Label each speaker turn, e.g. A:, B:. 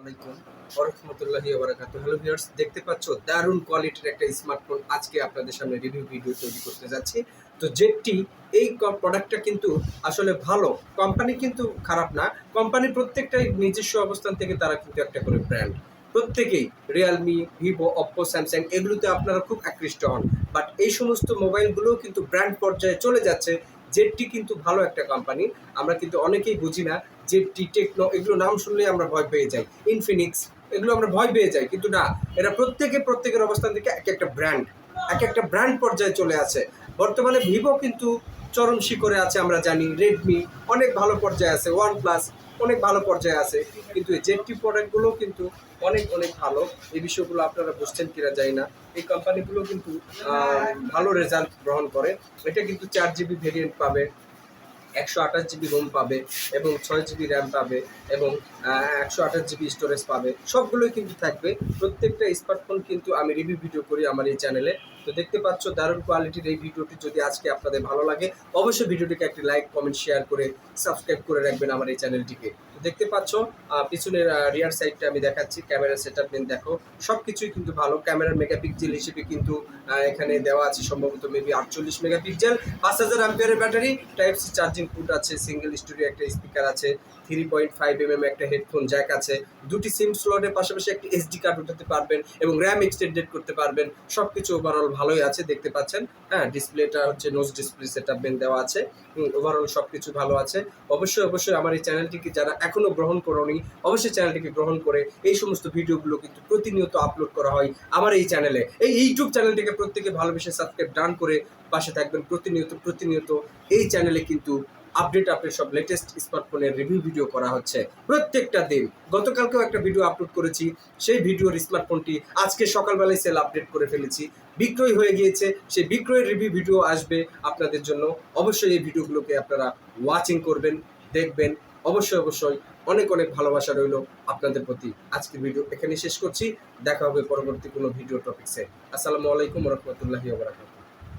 A: আলাইকুম। দেখতে পাচ্ছ দারুণ কোয়ালিটির একটা স্মার্টফোন আজকে আপনাদের সামনে রিভিউ ভিডিও তৈরি করতে যাচ্ছি। তো জেটটি এই প্রোডাক্টটা কিন্তু আসলে ভালো। কোম্পানি কিন্তু খারাপ না। কোম্পানি প্রত্যেকটাই নিজস্ব অবস্থান থেকে তারা কিন্তু একটা করে ব্র্যান্ড প্রত্যেকেই রিয়েলমি ভিভো অপ্পো স্যামসাং এগুলোতে আপনারা খুব আকৃষ্ট হন। বাট এই সমস্ত মোবাইলগুলোও কিন্তু ব্র্যান্ড পর্যায়ে চলে যাচ্ছে। জেটটি কিন্তু ভালো একটা কোম্পানি আমরা কিন্তু অনেকেই বুঝি না জেটটি টেকনো, এগুলো নাম শুনলেই আমরা ভয় পেয়ে যাই। ইনফিনিক্স এগুলো আমরা ভয় পেয়ে যাই, কিন্তু না, এরা প্রত্যেকে প্রত্যেকের অবস্থান থেকে এক একটা ব্র্যান্ড এক একটা ব্র্যান্ড পর্যায়ে চলে আছে বর্তমানে ভিভো কিন্তু চরম শিখরে আছে, আমরা জানি। রেডমি অনেক ভালো পর্যায়ে আছে ওয়ান প্লাস অনেক ভালো পর্যায়ে আছে, কিন্তু এই জেটটি প্রোডাক্টগুলো কিন্তু অনেক অনেক ভালো। এই বিষয়গুলো আপনারা বুঝছেন কিনা জানি না। এই কোম্পানিগুলো কিন্তু ভালো রেজাল্ট গ্রহণ করে। এটা কিন্তু চার জিবি ভেরিয়েন্ট পাবে, একশো আঠাশ জিবি রোম পাবে এবং ছয় জিবি র্যাম পাবে এবং একশো আঠাশ জিবি স্টোরেজ পাবে। সবগুলোই কিন্তু থাকবে। প্রত্যেকটা স্মার্টফোন কিন্তু আমি রিভিউ ভিডিও করি আমার এই চ্যানেলে তো দেখতে পাচ্ছ দারুণ কোয়ালিটির এই ভিডিওটি যদি আজকে আপনাদের ভালো লাগে, অবশ্যই ভিডিওটিকে একটি লাইক কমেন্ট শেয়ার করে সাবস্ক্রাইব করে রাখবেন আমার এই চ্যানেলটিকে তো দেখতে পাচ্ছ পিছনের রিয়ার সাইডটা আমি দেখাচ্ছি ক্যামেরা সেট আপ দেখো। সব কিছুই কিন্তু ভালো ক্যামেরার মেগাপিক্সেল হিসেবে কিন্তু এখানে দেওয়া আছে, সম্ভবত মেবি আটচল্লিশ মেগাপিক্সেল পাঁচ হাজার অ্যাম্পিয়ারের battery type C charging port আছে সিঙ্গেল স্টুডিও একটা স্পিকার আছে three point five M M একটা হেডফোন জ্যাক আছে। দুটি সিম স্লটের পাশাপাশি একটি এসডি কার্ড উঠাতে পারবেন এবং র্যাম এক্সটেন্ডেড করতে পারবেন। সব কিছু ওভারঅল ভালোই আছে, দেখতে পাচ্ছেন। হ্যাঁ ডিসপ্লেটা হচ্ছে নোজ ডিসপ্লে সেট আপ দেওয়া আছে। ওভারঅল সব কিছু ভালো আছে। অবশ্যই অবশ্যই আমার এই চ্যানেলটিকে যারা এখনও গ্রহণ করোনি, অবশ্যই চ্যানেলটিকে গ্রহণ করে এই সমস্ত ভিডিওগুলো কিন্তু প্রতিনিয়ত আপলোড করা হয় আমার এই চ্যানেলে। এই ইউটিউব চ্যানেলটিকে প্রত্যেকে ভালোবেসে সাবস্ক্রাইব ডান করে পাশে থাকবেন প্রতিনিয়ত প্রতিনিয়ত এই চ্যানেলে কিন্তু আপডেট আপডেট সব লেটেস্ট স্মার্টফোনের রিভিউ ভিডিও করা হচ্ছে প্রত্যেকটা দিন। গতকালকেও একটা ভিডিও আপলোড করেছি, সেই ভিডিওর স্মার্টফোনটি আজকে সকালবেলায় সেল আপডেট করে ফেলেছি। বিক্রয় হয়ে গিয়েছে, সেই বিক্রয়ের রিভিউ ভিডিও আসবে আপনাদের জন্য। অবশ্যই এই ভিডিওগুলোকে আপনারা ওয়াচিং করবেন, দেখবেন। অবশ্যই অবশ্যই অনেক অনেক ভালোবাসা রইল আপনাদের প্রতি। আজকের ভিডিও এখানে শেষ করছি। দেখা হবে পরবর্তী কোনো ভিডিও টপিক্সে আসসালামু আলাইকুম রহমতুল্লাহি ওবরাকাতুহু